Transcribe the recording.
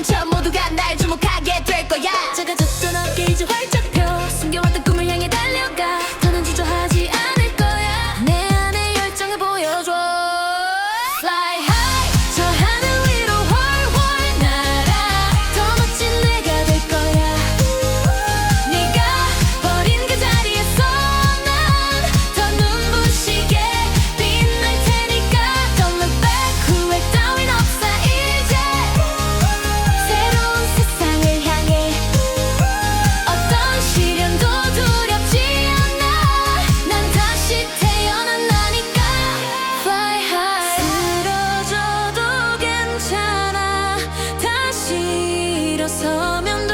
넘쳐 모두가 일어서면